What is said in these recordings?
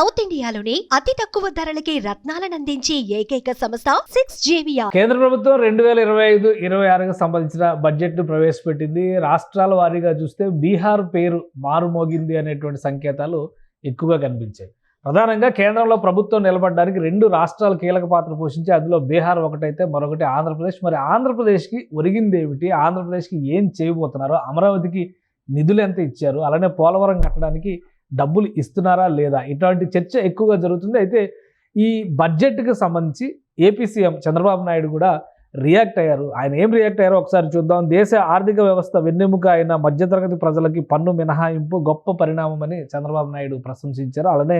South ఇండియాలోని అతి తక్కువ ధరలకి రత్నాలను అందించే ఏకైక సంస్థ సిక్స్ జేవియా కేంద్ర ప్రభుత్వం రెండు వేల ఇరవై ఐదు ఇరవై ఆరుకు సంబంధించిన బడ్జెట్ను ప్రవేశపెట్టింది. రాష్ట్రాల వారీగా చూస్తే బీహార్ పేరు మారుమోగింది అనేటువంటి సంకేతాలు ఎక్కువగా కనిపించాయి. ప్రధానంగా కేంద్రంలో ప్రభుత్వం నిలబడడానికి రెండు రాష్ట్రాలు కీలక పాత్ర పోషించి అందులో బీహార్ ఒకటైతే మరొకటి ఆంధ్రప్రదేశ్. మరి ఆంధ్రప్రదేశ్కి ఒరిగింది ఏమిటి? ఆంధ్రప్రదేశ్కి ఏం చేయబోతున్నారు అమరావతికి నిధులు ఎంత ఇచ్చారు? అలానే పోలవరం కట్టడానికి డబ్బులు ఇస్తున్నారా లేదా? ఇటువంటి చర్చ ఎక్కువగా జరుగుతుంది. అయితే ఈ బడ్జెట్కి సంబంధించి ఏపీ సీఎం చంద్రబాబు నాయుడు కూడా రియాక్ట్ అయ్యారు. ఆయన ఏం రియాక్ట్ అయ్యారో ఒకసారి చూద్దాం. దేశ ఆర్థిక వ్యవస్థ వెన్నెముక అయిన మధ్యతరగతి ప్రజలకి పన్ను మినహాయింపు గొప్ప పరిణామమని చంద్రబాబు నాయుడు ప్రశంసించారు. అలానే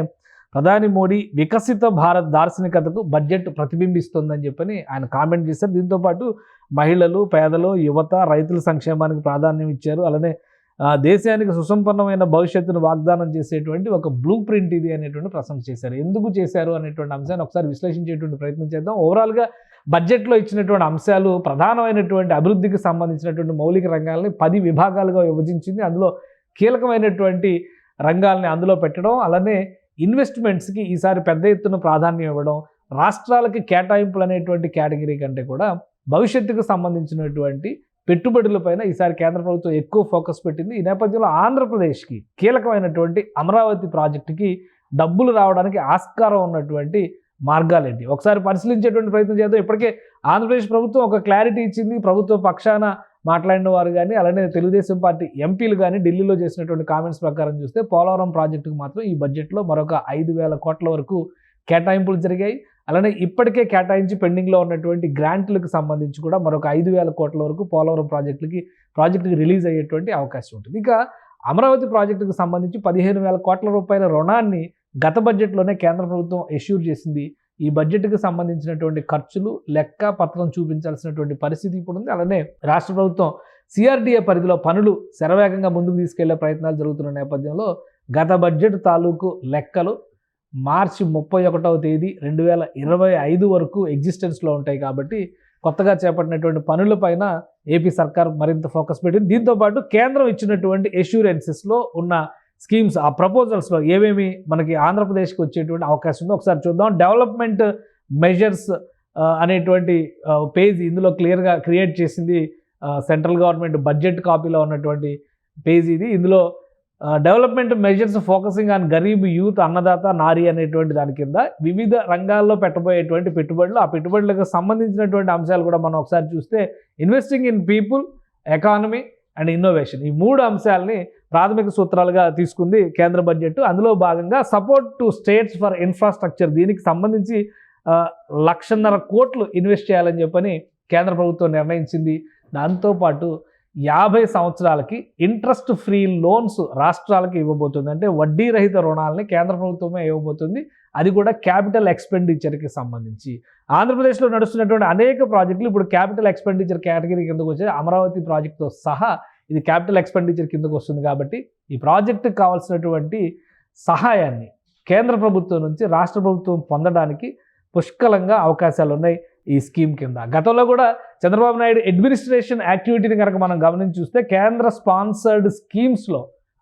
ప్రధాని మోడీ వికసిత భారత్ దార్శనికతకు బడ్జెట్ ప్రతిబింబిస్తుందని చెప్పని ఆయన కామెంట్ చేశారు. దీంతోపాటు మహిళలు పేదలు యువత రైతుల సంక్షేమానికి ప్రాధాన్యం ఇచ్చారు. అలానే దేశానికి సుసంపన్నమైన భవిష్యత్తును వాగ్దానం చేసేటువంటి ఒక బ్లూ ప్రింట్ ఇది అనేటువంటి ప్రశంస చేశారు. ఎందుకు చేశారు అనేటువంటి అంశాన్ని ఒకసారి విశ్లేషించేటువంటి ప్రయత్నం చేద్దాం. ఓవరాల్గా బడ్జెట్లో ఇచ్చినటువంటి అంశాలు ప్రధానమైనటువంటి అభివృద్ధికి సంబంధించినటువంటి మౌలిక రంగాలని పది విభాగాలుగా విభజించింది. అందులో కీలకమైనటువంటి రంగాల్ని అందులో పెట్టడం అలానే ఇన్వెస్ట్మెంట్స్కి ఈసారి పెద్ద ఎత్తున ప్రాధాన్యం ఇవ్వడం రాష్ట్రాలకి కేటాయింపులు అనేటువంటి కేటగిరీ కంటే కూడా భవిష్యత్తుకు సంబంధించినటువంటి పెట్టుబడులపైన ఈసారి కేంద్ర ప్రభుత్వం ఎక్కువ ఫోకస్ పెట్టింది. ఈ నేపథ్యంలో ఆంధ్రప్రదేశ్కి కీలకమైనటువంటి అమరావతి ప్రాజెక్టుకి డబ్బులు రావడానికి ఆస్కారం ఉన్నటువంటి మార్గాలేంటి? ఒకసారి పరిశీలించేటువంటి ప్రయత్నం చేద్దాం. ఇప్పటికే ఆంధ్రప్రదేశ్ ప్రభుత్వం ఒక క్లారిటీ ఇచ్చింది. ప్రభుత్వ పక్షాన మాట్లాడిన వారు కానీ అలానే తెలుగుదేశం పార్టీ ఎంపీలు కానీ ఢిల్లీలో చేసినటువంటి కామెంట్స్ ప్రకారం చూస్తే పోలవరం ప్రాజెక్టుకు మాత్రం ఈ బడ్జెట్లో మరొక ఐదు వేల కోట్ల వరకు కేటాయింపులు జరిగాయి. అలానే ఇప్పటికే కేటాయించి పెండింగ్లో ఉన్నటువంటి గ్రాంట్లకు సంబంధించి కూడా మరొక ఐదు వేల కోట్ల వరకు పోలవరం ప్రాజెక్టులకి ప్రాజెక్టుకి రిలీజ్ అయ్యేటువంటి అవకాశం ఉంటుంది. ఇక అమరావతి ప్రాజెక్టుకు సంబంధించి పదిహేను వేల కోట్ల రూపాయల రుణాన్ని గత బడ్జెట్లోనే కేంద్ర ప్రభుత్వం ఎష్యూర్ చేసింది. ఈ బడ్జెట్కి సంబంధించినటువంటి ఖర్చులు లెక్క పత్రం చూపించాల్సినటువంటి పరిస్థితి ఇప్పుడు ఉంది అలానే రాష్ట్ర ప్రభుత్వం సిఆర్డీఏ పరిధిలో పనులు శరవేగంగా ముందుకు తీసుకెళ్ళే ప్రయత్నాలు జరుగుతున్న నేపథ్యంలో గత బడ్జెట్ తాలూకు లెక్కలు మార్చి ముప్పై ఒకటవ తేదీ రెండు వేల ఇరవై ఐదు వరకు ఎగ్జిస్టెన్స్లో ఉంటాయి కాబట్టి కొత్తగా చేపట్టినటువంటి పనులపైన ఏపీ సర్కార్ మరింత ఫోకస్ పెట్టింది. దీంతోపాటు కేంద్రం ఇచ్చినటువంటి ఎష్యూరెన్సెస్లో ఉన్న స్కీమ్స్ ఆ ప్రపోజల్స్లో ఏమేమి మనకి ఆంధ్రప్రదేశ్కి వచ్చేటువంటి అవకాశం ఉందో ఒకసారి చూద్దాం. డెవలప్మెంట్ మెజర్స్ అనేటువంటి పేజ్ ఇందులో క్లియర్గా క్రియేట్ చేసింది సెంట్రల్ గవర్నమెంట్ బడ్జెట్ కాపీలో ఉన్నటువంటి పేజ్ ఇది. ఇందులో development measures focusing on Garib youth Annadata Nari అనేటువంటి దాని కింద వివిధ రంగాల్లో పెట్టబోయేటువంటి పెట్టుబడులు. ఆ పెట్టుబడులకు సంబంధించినటువంటి అంశాలు కూడా మనం ఒకసారి చూస్తే investing in people economy and innovation ఈ మూడు అంశాలని ప్రాథమిక సూత్రాలుగా తీసుకుంది కేంద్ర బడ్జెట్ అందులో భాగంగా support to states for infrastructure దీనికి సంబంధించి లక్షన్నర కోట్లు ఇన్వెస్ట్ చేయాలని చెప్పని కేంద్ర ప్రభుత్వం నిర్ణయించింది. దాంతోపాటు యాభై సంవత్సరాలకి ఇంట్రెస్ట్ ఫ్రీ లోన్స్ రాష్ట్రాలకి ఇవ్వబోతుంది. అంటే వడ్డీ రహిత రుణాలని కేంద్ర ప్రభుత్వమే ఇవ్వబోతుంది. అది కూడా క్యాపిటల్ ఎక్స్పెండిచర్కి సంబంధించి. ఆంధ్రప్రదేశ్లో నడుస్తున్నటువంటి అనేక ప్రాజెక్టులు ఇప్పుడు క్యాపిటల్ ఎక్స్పెండిచర్ కేటగిరీ కిందకు వచ్చే అమరావతి ప్రాజెక్టుతో సహా ఇది క్యాపిటల్ ఎక్స్పెండిచర్ కిందకు వస్తుంది కాబట్టి ఈ ప్రాజెక్టుకు కావాల్సినటువంటి సహాయాన్ని కేంద్ర ప్రభుత్వం నుంచి రాష్ట్ర ప్రభుత్వం పొందడానికి పుష్కలంగా అవకాశాలు ఉన్నాయి ఈ స్కీమ్ కింద. గతంలో కూడా చంద్రబాబు నాయుడు అడ్మినిస్ట్రేషన్ యాక్టివిటీని కనుక మనం గమనించి చూస్తే కేంద్ర స్పాన్సర్డ్ స్కీమ్స్లో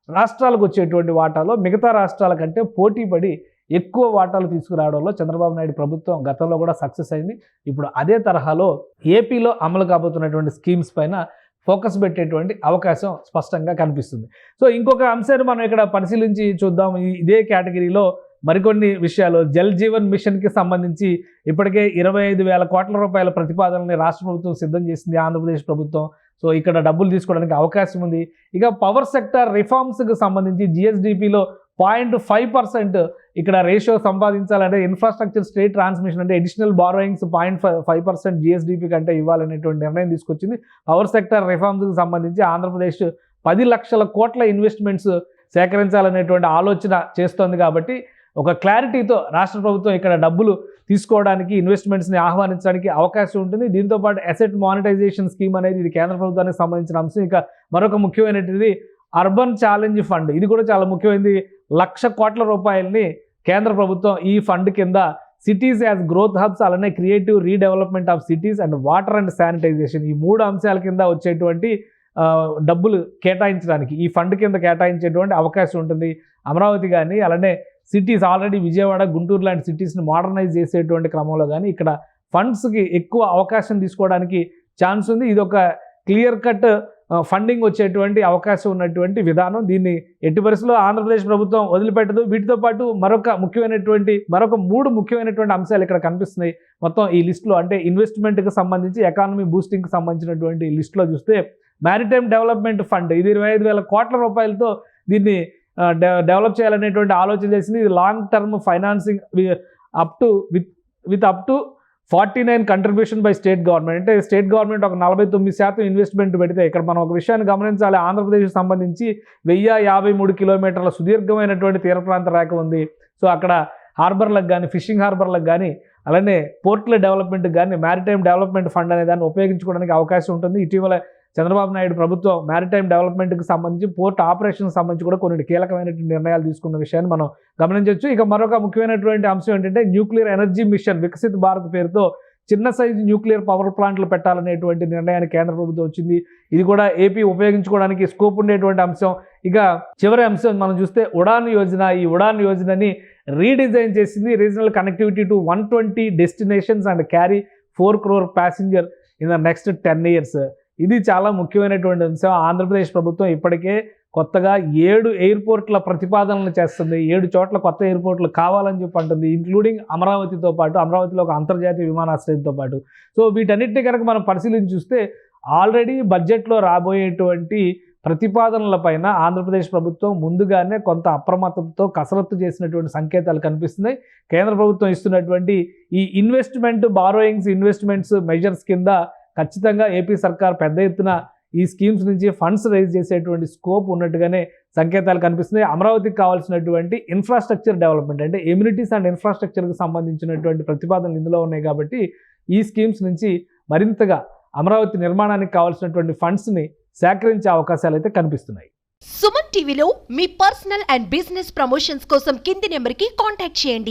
రాష్ట్రాలకు వచ్చేటువంటి వాటాలో మిగతా రాష్ట్రాల కంటే పోటీ పడి ఎక్కువ వాటాలు తీసుకురావడంలో చంద్రబాబు నాయుడు ప్రభుత్వం గతంలో కూడా సక్సెస్ అయింది. ఇప్పుడు అదే తరహాలో ఏపీలో అమలు కాబోతున్నటువంటి స్కీమ్స్ పైన ఫోకస్ పెట్టేటువంటి అవకాశం స్పష్టంగా కనిపిస్తుంది. సో ఇంకొక అంశాన్ని మనం ఇక్కడ పరిశీలించి చూద్దాం. ఇదే కేటగిరీలో మరికొన్ని విషయాలు. జల్ జీవన్ మిషన్కి సంబంధించి ఇప్పటికే ఇరవై ఐదు వేల కోట్ల రూపాయల ప్రతిపాదనని రాష్ట్ర ప్రభుత్వం సిద్ధం చేసింది ఆంధ్రప్రదేశ్ ప్రభుత్వం. సో ఇక్కడ డబ్బులు తీసుకోవడానికి అవకాశం ఉంది. ఇక పవర్ సెక్టర్ రిఫార్మ్స్కి సంబంధించి జిఎస్డిపిలో పాయింట్ ఫైవ్ పర్సెంట్ ఇక్కడ రేషియో సంపాదించాలంటే ఇన్ఫ్రాస్ట్రక్చర్ స్టేట్ ట్రాన్స్మిషన్ అంటే additional borrowings point five five percent GSDP కంటే ఇవ్వాలనేటువంటి నిర్ణయం తీసుకొచ్చింది. పవర్ సెక్టర్ రిఫార్మ్స్కి సంబంధించి ఆంధ్రప్రదేశ్ పది లక్షల కోట్ల ఇన్వెస్ట్మెంట్స్ సేకరించాలనేటువంటి ఆలోచన చేస్తోంది కాబట్టి ఒక క్లారిటీతో రాష్ట్ర ప్రభుత్వం ఇక్కడ డబ్బులు తీసుకోవడానికి ఇన్వెస్ట్మెంట్స్ని ఆహ్వానించడానికి అవకాశం ఉంటుంది. దీంతోపాటు అసెట్ మానిటైజేషన్ స్కీమ్ అనేది ఇది కేంద్ర ప్రభుత్వానికి సంబంధించిన అంశం. ఇక మరొక ముఖ్యమైనది అర్బన్ ఛాలెంజ్ ఫండ్ ఇది కూడా చాలా ముఖ్యమైనది. లక్ష కోట్ల రూపాయలని కేంద్ర ప్రభుత్వం ఈ ఫండ్ కింద సిటీస్ యాజ్ గ్రోత్ హబ్స్ అలానే creative redevelopment of cities and water and sanitization ఈ మూడు అంశాల కింద వచ్చేటువంటి డబ్బులు కేటాయించడానికి ఈ ఫండ్ కింద కేటాయించేటువంటి అవకాశం ఉంటుంది. అమరావతి కానీ అలానే సిటీస్ ఆల్రెడీ విజయవాడ గుంటూరు లాంటి సిటీస్ని మోడర్నైజ్ చేసేటువంటి క్రమంలో కానీ ఇక్కడ ఫండ్స్కి ఎక్కువ అవకాశం తీసుకోవడానికి ఛాన్స్ ఉంది. ఇది ఒక క్లియర్ కట్ ఫండింగ్ వచ్చేటువంటి అవకాశం ఉన్నటువంటి విధానం. దీన్ని ఎట్టి పరిస్థితుల్లో ఆంధ్రప్రదేశ్ ప్రభుత్వం వదిలిపెట్టదు. వీటితో పాటు మరొక ముఖ్యమైనటువంటి మరొక మూడు ముఖ్యమైనటువంటి అంశాలు ఇక్కడ కనిపిస్తున్నాయి. మొత్తం ఈ లిస్టులో అంటే ఇన్వెస్ట్మెంట్కి సంబంధించి ఎకానమీ బూస్టింగ్కి సంబంధించినటువంటి లిస్టులో చూస్తే మ్యారిటైమ్ డెవలప్మెంట్ ఫండ్ ఇది ఇరవై ఐదు వేల కోట్ల రూపాయలతో దీన్ని డెవలప్ చేయాలనేటువంటి ఆలోచన చేసింది. ఇది long term financing up to with with up to forty nine contribution by state government అంటే స్టేట్ గవర్నమెంట్ ఒక నలభై తొమ్మిది శాతం ఇన్వెస్ట్మెంట్ పెడితే ఇక్కడ మనం ఒక విషయాన్ని గమనించాలి. ఆంధ్రప్రదేశ్కి సంబంధించి వెయ్యి యాభై మూడు కిలోమీటర్ల సుదీర్ఘమైనటువంటి తీర ప్రాంత రేఖ ఉంది. సో అక్కడ హార్బర్లకు కానీ ఫిషింగ్ హార్బర్లకు కానీ అలానే పోర్ట్ల డెవలప్మెంట్ కానీ మ్యారిటైమ్ డెవలప్మెంట్ ఫండ్ అనే దాన్ని ఉపయోగించుకోవడానికి అవకాశం ఉంటుంది. ఇటీవల చంద్రబాబు నాయుడు ప్రభుత్వం మ్యారిటైమ్ డెవలప్మెంట్కి సంబంధించి పోర్ట్ ఆపరేషన్కి సంబంధించి కూడా కొన్ని కీలకమైనటువంటి నిర్ణయాలు తీసుకున్న విషయాన్ని మనం గమనించవచ్చు. ఇక మరొక ముఖ్యమైనటువంటి అంశం ఏంటంటే nuclear energy mission Viksit Bharat పేరుతో చిన్న సైజు న్యూక్లియర్ పవర్ ప్లాంట్లు పెట్టాలనేటువంటి నిర్ణయానికి కేంద్ర ప్రభుత్వం వచ్చింది. ఇది కూడా ఏపీ ఉపయోగించుకోవడానికి స్కోప్ ఉండేటువంటి అంశం. ఇక చివరి అంశం మనం చూస్తే ఉడాన్ యోజన ఈ ఉడాన్ యోజనని రీడిజైన్ చేసింది. Regional connectivity to one twenty destinations and carry four crore passenger in the next ten years ఇది చాలా ముఖ్యమైనటువంటి అంశం. ఆంధ్రప్రదేశ్ ప్రభుత్వం ఇప్పటికే కొత్తగా ఏడు ఎయిర్పోర్ట్ల ప్రతిపాదనలు చేస్తుంది. ఏడు చోట్ల కొత్త ఎయిర్పోర్ట్లు కావాలని చెప్పి అంటుంది. ఇంక్లూడింగ్ అమరావతితో పాటు అమరావతిలో ఒక అంతర్జాతీయ విమానాశ్రయంతో పాటు. సో వీటన్నిటిని కనుక మనం పరిశీలించి చూస్తే ఆల్రెడీ బడ్జెట్లో రాబోయేటువంటి ప్రతిపాదనలపైన ఆంధ్రప్రదేశ్ ప్రభుత్వం ముందుగానే కొంత అప్రమత్తతో కసరత్తు చేసినటువంటి సంకేతాలు కనిపిస్తున్నాయి. కేంద్ర ప్రభుత్వం ఇస్తున్నటువంటి ఈ ఇన్వెస్ట్మెంట్ బారోయింగ్స్ ఇన్వెస్ట్మెంట్స్ మెజర్స్ కింద ఖచ్చితంగా ఏపీ సర్కార్ పెద్ద ఎత్తున ఈ స్కీమ్స్ నుంచి ఫండ్స్ రైజ్ చేసేటువంటి స్కోప్ ఉన్నట్టుగానే సంకేతాలు కనిపిస్తున్నాయి. అమరావతికి కావాల్సినటువంటి ఇన్ఫ్రాస్ట్రక్చర్ డెవలప్మెంట్ అంటే ఎమ్యూనిటీస్ అండ్ ఇన్ఫ్రాస్ట్రక్చర్కి సంబంధించినటువంటి ప్రతిపాదనలు ఇందులో ఉన్నాయి కాబట్టి ఈ స్కీమ్స్ నుంచి మరింతగా అమరావతి నిర్మాణానికి కావాల్సినటువంటి ఫండ్స్ని సేకరించే అవకాశాలు అయితే కనిపిస్తున్నాయి. సుమన్ టీవీలో మీ పర్సనల్ అండ్ బిజినెస్ ప్రమోషన్స్ కోసం కింది నెంబర్కి కాంటాక్ట్ చేయండి.